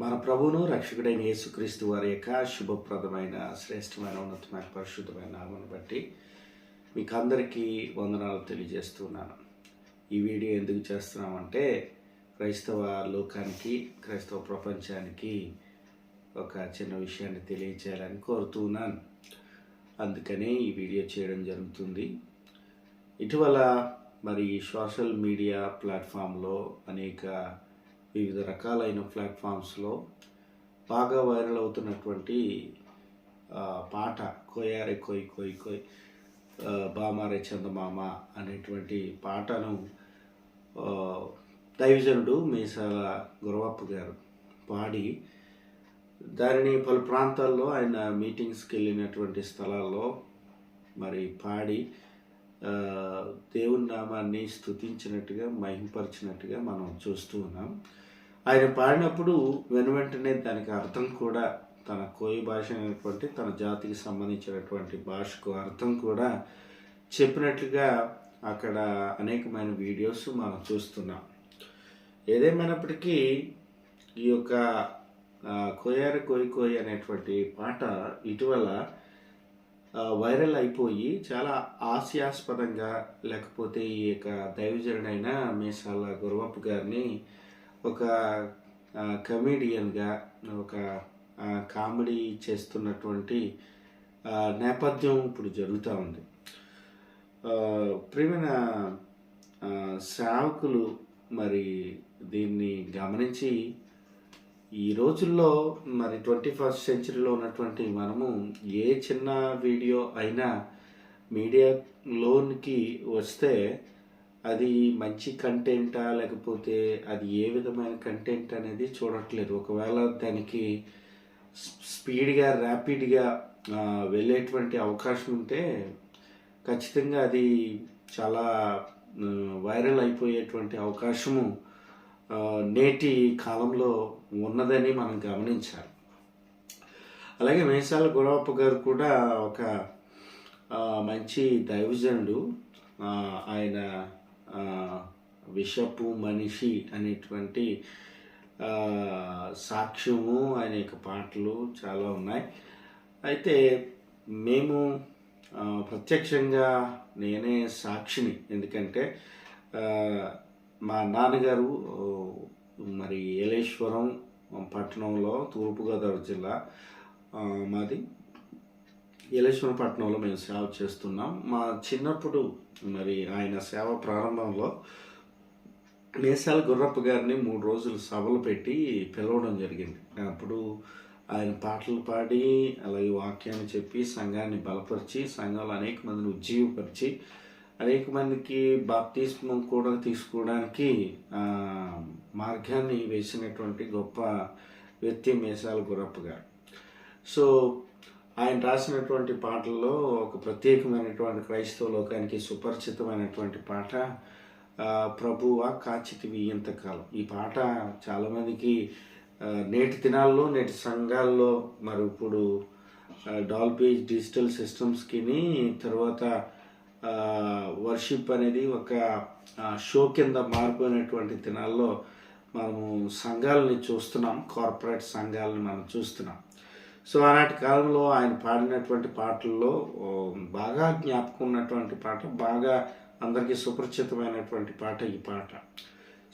మన ప్రభువును రక్షకుడైన యేసుక్రీస్తు వారి యొక్క శుభప్రదమైన శ్రేష్టమైన ఉన్నతమైన పరిశుద్ధమైన నామను బట్టి మీకు అందరికీ వందనాలు తెలియజేస్తున్నాను. ఈ వీడియో ఎందుకు చేస్తున్నామంటే క్రైస్తవ లోకానికి క్రైస్తవ ప్రపంచానికి ఒక చిన్న విషయాన్ని తెలియచేయాలని కోరుతున్నాను అందుకనే ఈ వీడియో చేయడం జరుగుతుంది. ఇటీవల మరి సోషల్ మీడియా ప్లాట్ఫామ్లో అనేక వివిధ రకాలైన ప్లాట్ఫామ్స్లో బాగా వైరల్ అవుతున్నటువంటి పాట కోయారే కోయ్ కోయ్ కోయ్ బామారే చందమామ అనేటువంటి పాటను దైవజనుడు మీసాల గురవప్ప గారు పాడి దానిని పలు ప్రాంతాల్లో ఆయన మీటింగ్స్కి వెళ్ళినటువంటి స్థలాల్లో మరి పాడి దేవుని నామాన్ని స్తుతించినట్టుగా మహింపరిచినట్టుగా మనం చూస్తూ ఉన్నాం. ఆయన పాడినప్పుడు వెను వెంటనే దానికి అర్థం కూడా తన కోయి భాష అయినటువంటి తన జాతికి సంబంధించినటువంటి భాషకు అర్థం కూడా చెప్పినట్లుగా అక్కడ అనేకమైన వీడియోస్ మనం చూస్తున్నాం. ఏదేమైనప్పటికీ ఈ యొక్క ఆ, కోయి కోయి అనేటువంటి పాట ఇటీవల వైరల్ అయిపోయి చాలా హాస్యాస్పదంగా లేకపోతే ఈ యొక్క దైవజనుడైన మీసాల గురవప్ప గారిని ఒక కమీడియన్గా ఒక కామెడీ చేస్తున్నటువంటి నేపథ్యం ఇప్పుడు జరుగుతూ ఉంది. ఆ, ప్రియమైన సేవకులు మరి దీన్ని గమనించి ఈ రోజుల్లో మరి ట్వంటీ ఫస్ట్ సెంచరీలో ఉన్నటువంటి మనము ఏ చిన్న వీడియో అయినా మీడియాలోనికి వస్తే అది మంచి కంటెంటా లేకపోతే అది ఏ విధమైన కంటెంట్ అనేది చూడట్లేదు. ఒకవేళ దానికి స్పీడ్గా ర్యాపిడ్గా వెళ్ళేటువంటి అవకాశం ఉంటే ఖచ్చితంగా అది చాలా వైరల్ అయిపోయేటువంటి అవకాశము నేటి కాలంలో ఉన్నదని మనం గమనించాలి. అలాగే మేషాల గురవప్ప గారు కూడా ఒక మంచి దైవజనుడు. ఆయన విషపు మనిషి అనేటువంటి సాక్ష్యము ఆయన యొక్క పాటలు చాలా ఉన్నాయి. అయితే మేము ప్రత్యక్షంగా నేనే సాక్షిని. ఎందుకంటే మా నాన్నగారు మరి ఏలేశ్వరం పట్టణంలో తూర్పుగోదావరి జిల్లా మాది ఏలేశ్వరం పట్టణంలో మేము సేవ చేస్తున్నాం. మా చిన్నప్పుడు మరి ఆయన సేవ ప్రారంభంలో మేసాల గుర్రప్ప గారిని మూడు రోజులు సభలు పెట్టి పిలవడం జరిగింది. అప్పుడు ఆయన పాటలు పాడి అలాగే వాక్యాన్ని చెప్పి సంఘాన్ని బలపరిచి సంఘంలో అనేక మందిని ఉజ్జీవపరిచి అనేక మందికి బాప్తిస్మం కూడా తీసుకోవడానికి మార్గాన్ని వేసినటువంటి గొప్ప వ్యక్తి మేసాల గురప్ప గారు. సో ఆయన రాసినటువంటి పాటల్లో ఒక ప్రత్యేకమైనటువంటి క్రైస్తవ లోకానికి సుపరిచితమైనటువంటి పాట ఆ, ప్రభువా కాచితివి ఇంతకాలం ఈ పాట చాలామందికి నేటి దినాల్లో నేటి సంఘాల్లో మరి ఇప్పుడు డాల్పీ డిజిటల్ సిస్టమ్స్కి తర్వాత వర్షిప్ అనేది ఒక షో కింద మారిపోయినటువంటి దినాల్లో మనము సంఘాలని చూస్తున్నాం. కార్పొరేట్ సంఘాలని మనం చూస్తున్నాం. సో ఆనాటి కాలంలో ఆయన పాడినటువంటి పాటల్లో బాగా జ్ఞాపకం ఉన్నటువంటి పాట బాగా అందరికీ సుపరిచితమైనటువంటి పాట ఈ పాట.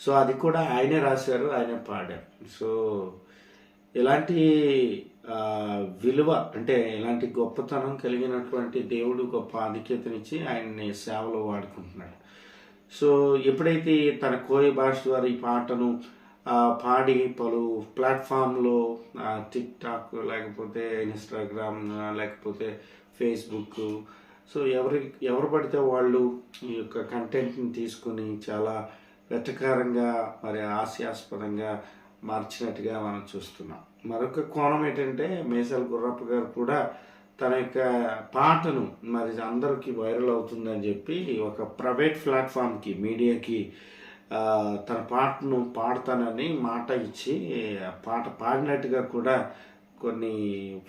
సో అది కూడా ఆయనే రాశారు ఆయనే పాడారు. సో ఇలాంటి విలువ అంటే ఇలాంటి గొప్పతనం కలిగినటువంటి దేవుడు గొప్ప ఆధిక్యతనిచ్చి ఆయన్ని సేవలో వాడుకుంటున్నాడు. సో ఎప్పుడైతే తన కోయ భాష ద్వారా ఈ పాటను పాడి పలు ప్లాట్ఫామ్లో టిక్ టాక్ లేకపోతే ఇన్స్టాగ్రామ్ లేకపోతే ఫేస్బుక్ సో ఎవరి ఎవరు పడితే వాళ్ళు ఈ యొక్క కంటెంట్ని తీసుకుని చాలా వెటకారంగా మరి హాస్యాస్పదంగా మార్చినట్టుగా మనం చూస్తున్నాం. మరొక కోణం ఏంటంటే మేసల్ గుర్రప్ప గారు కూడా తన యొక్క పాటను మరి అందరికీ వైరల్ అవుతుందని చెప్పి ఒక ప్రైవేట్ ప్లాట్ఫామ్కి మీడియాకి తన పాటను పాడతానని మాట ఇచ్చి పాట పాడినట్టుగా కూడా కొన్ని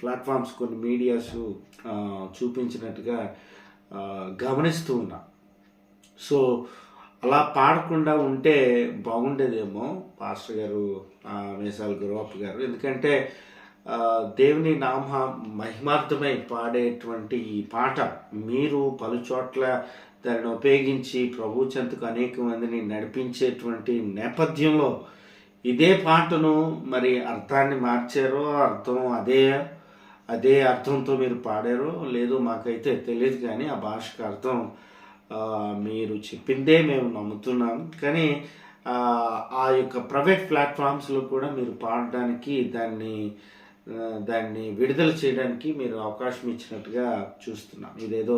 ప్లాట్ఫామ్స్ కొన్ని మీడియాస్ చూపించినట్టుగా గమనిస్తూ ఉన్నా. సో అలా పాడకుండా ఉంటే బాగుండేదేమో పాస్టర్ గారు ఆ, మేసాల గారు. ఎందుకంటే దేవుని నామ మహిమార్థమై పాడేటువంటి ఈ పాట మీరు పలుచోట్ల దానిని ఉపయోగించి ప్రభు చెంతకు అనేక మందిని నడిపించేటువంటి నేపథ్యంలో ఇదే పాటను మరి అర్థాన్ని మార్చారో అర్థం అదే అదే అర్థంతో మీరు పాడారో లేదో మాకైతే తెలియదు కానీ ఆ భాషకు అర్థం మీరు చెప్పిందే మేము నమ్ముతున్నాం కానీ ఆ, యొక్క ప్రైవేట్ ప్లాట్ఫామ్స్లో కూడా మీరు పాడడానికి దాన్ని దాన్ని విడుదల చేయడానికి మీరు అవకాశం ఇచ్చినట్టుగా చూస్తున్నాం. ఇదేదో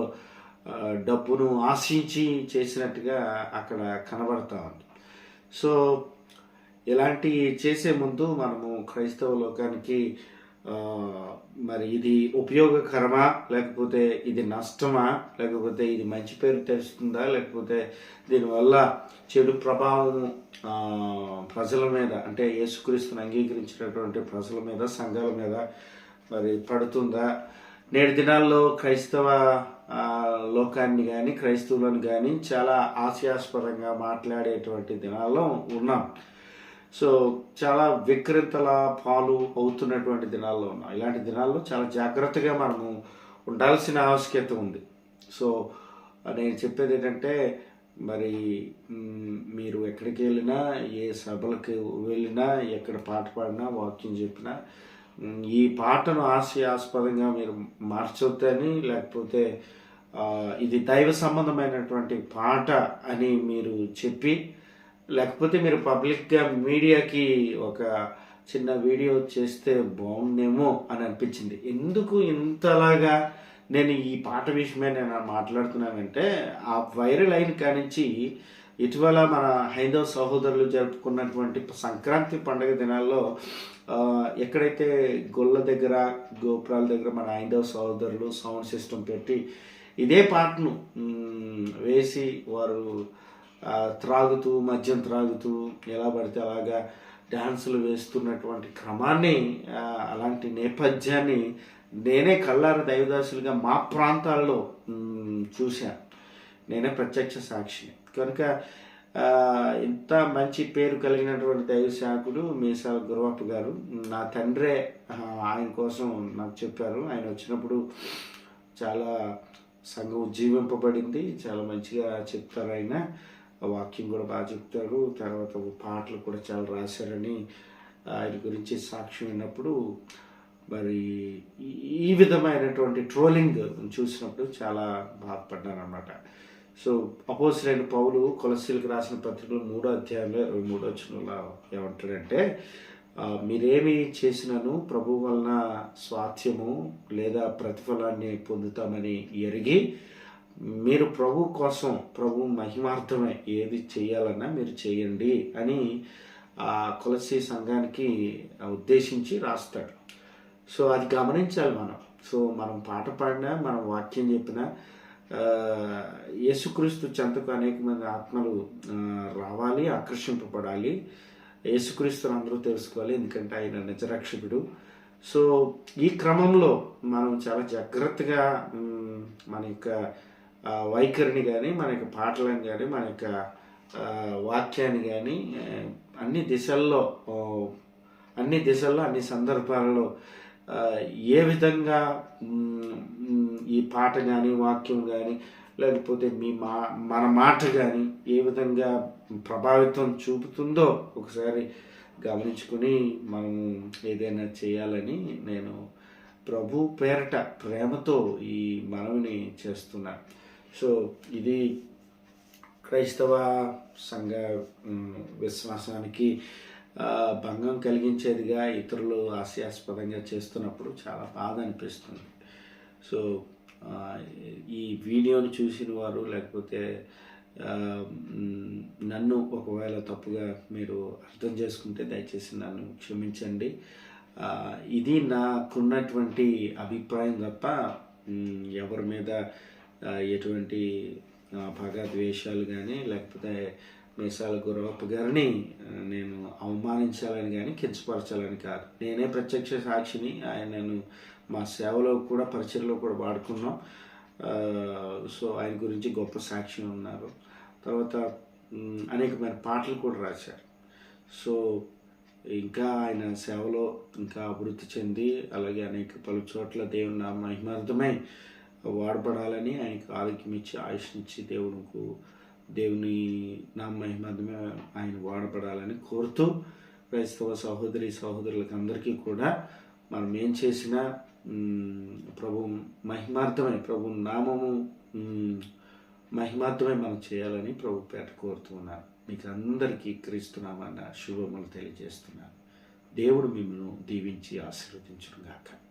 డబ్బును ఆశించి చేసినట్టుగా అక్కడ కనబడతా ఉంది. సో ఇలాంటి చేసే ముందు మనము క్రైస్తవ లోకానికి మరి ఇది ఉపయోగకరమా? లేకపోతే ఇది నష్టమా? లేకపోతే ఇది మంచి పేరు తెస్తుందా? లేకపోతే దీనివల్ల చెడు ప్రభావం ప్రజల మీద అంటే యేసుక్రీస్తుని అంగీకరించినటువంటి ప్రజల మీద సంఘాల మీద మరి పడుతుందా? నేటి దినాల్లో క్రైస్తవ లోకాన్ని కానీ క్రైస్తవులను కానీ చాలా హాస్యాస్పదంగా మాట్లాడేటువంటి దినాల్లో ఉన్నాం. సో చాలా వికృతల పాలు అవుతున్నటువంటి దినాల్లో ఉన్నాం. ఇలాంటి దినాల్లో చాలా జాగ్రత్తగా మనము ఉండాల్సిన ఆవశ్యకత ఉంది. సో నేను చెప్పేది ఏంటంటే మరి మీరు ఎక్కడికి వెళ్ళినా ఏ సభలకు వెళ్ళినా ఎక్కడ పాట పాడినా వాక్యం చెప్పినా ఈ పాటను ఆశయాస్పదంగా మీరు మార్చొద్దని లేకపోతే ఇది దైవ సంబంధమైనటువంటి పాట అని మీరు చెప్పి లేకపోతే మీరు పబ్లిక్గా మీడియాకి ఒక చిన్న వీడియో చేస్తే బాగుండేమో అని అనిపించింది. ఎందుకు ఇంతలాగా నేను ఈ పాట విషయమే నేను మాట్లాడుతున్నానంటే ఆ వైరల్ అయిన కానించి ఇటీవల మన హైందవ సహోదరులు జరుపుకున్నటువంటి సంక్రాంతి పండుగ దినాల్లో ఎక్కడైతే గొల్ల దగ్గర గోపురాల దగ్గర మన హైందవ సహోదరులు సౌండ్ సిస్టమ్ పెట్టి ఇదే పాటను వేసి వారు త్రాగుతూ మద్యం త్రాగుతూ ఎలా పడితే అలాగా డ్యాన్సులు వేస్తున్నటువంటి క్రమాన్ని అలాంటి నేపథ్యాన్ని నేనే కళ్ళార దైవదాసులుగా మా ప్రాంతాల్లో చూశాను నేనే ప్రత్యక్ష సాక్షిని కనుక ఇంత మంచి పేరు కలిగినటువంటి దైవ శాఖుడు మీసాల గురవప్ప గారు నా తండ్రే ఆయన కోసం నాకు చెప్పారు. ఆయన వచ్చినప్పుడు చాలా సంఘం ఉజ్జీవింపబడింది. చాలా మంచిగా చెప్తారు ఆయన. వాక్యం కూడా బాగా చెప్తారు తర్వాత పాటలు కూడా చాలా రాశారని ఆయన గురించి సాక్ష్యం విన్నప్పుడు మరి ఈ- ఈ విధమైనటువంటి ట్రోలింగ్ చూసినప్పుడు చాలా బాధపడ్డాను అనమాట సో అపోజిట్ పౌలు కొలసీలకు రాసిన పత్రికలు మూడో అధ్యాయంలో ఇరవై మూడో వచ్చినలా ఏమంటాడంటే మీరేమి చేసినను ప్రభు వలన స్వాస్థ్యము లేదా ప్రతిఫలాన్ని పొందుతామని ఎరిగి మీరు ప్రభు కోసం ప్రభు మహిమార్థమే ఏది చేయాలన్నా మీరు చేయండి అని ఆ కొలసి సంఘానికి ఉద్దేశించి రాస్తాడు. సో అది గమనించాలి మనం. సో మనం పాట పాడినా మనం వాక్యం చెప్పినా యేసుక్రీస్తు చెంతకు అనేక మంది ఆత్మలు రావాలి ఆకర్షింపబడాలి. యేసుక్రీస్తుని అందరూ తెలుసుకోవాలి ఎందుకంటే ఆయన నిజరక్షకుడు. సో ఈ క్రమంలో మనం చాలా జాగ్రత్తగా మన యొక్క వైఖరిని కానీ మన యొక్క పాటలను కానీ మన యొక్క వాక్యాన్ని కానీ అన్ని దిశల్లో అన్ని దిశల్లో అన్ని సందర్భాలలో ఏ విధంగా ఈ పాట కానీ వాక్యం కానీ లేకపోతే మీ మా మన మాట కానీ ఏ విధంగా ప్రభావితం చూపుతుందో ఒకసారి గమనించుకుని మనం ఏదైనా చేయాలని నేను ప్రభు పేరట ప్రేమతో ఈ మనవిని చేస్తున్నాను సో ఇది క్రైస్తవ సంఘ విశ్వాసానికి భంగం కలిగించేదిగా ఇతరులు హాస్యాస్పదంగా చేస్తున్నప్పుడు చాలా బాధ అనిపిస్తుంది. సో ఈ వీడియోని చూసిన వారు లేకపోతే నన్ను ఒకవేళ తప్పుగా మీరు అర్థం చేసుకుంటే దయచేసి నన్ను క్షమించండి. ఇది నాకున్నటువంటి అభిప్రాయం తప్ప ఎవరి మీద ఎటువంటి ఆ, కానీ లేకపోతే మీసాల గురవప్ప గారిని నేను అవమానించాలని కానీ కించపరచాలని కాదు. నేనే ప్రత్యక్ష సాక్షిని ఆయన నేను మా సేవలో కూడా పరిచయలో కూడా వాడుకున్నాం. సో ఆయన గురించి గొప్ప సాక్షి ఉన్నారు. తర్వాత అనేకమైన పాటలు కూడా రాశారు. సో ఇంకా ఆయన సేవలో ఇంకా అభివృద్ధి చెంది అలాగే అనేక పలు చోట్ల దేవుని నా మహిమార్థమై వాడబడాలని ఆయనకు ఆరోగ్యం ఇచ్చి ఆయుష్నిచ్చి దేవునికి దేవుని నా మహిమార్థమే ఆయన వాడబడాలని కోరుతూ క్రైస్తవ సహోదరి సహోదరులకు అందరికీ కూడా మనం ఏం చేసినా ప్రభు మహిమార్థమై ప్రభు నామము మహిమార్థమై మనం చేయాలని ప్రభు పేట కోరుతున్నాను మీకు అందరికీ క్రీస్తునామన్న శుభములు తెలియజేస్తున్నాను. దేవుడు మిమ్మల్ని దీవించి ఆశీర్వదించుగాక గాక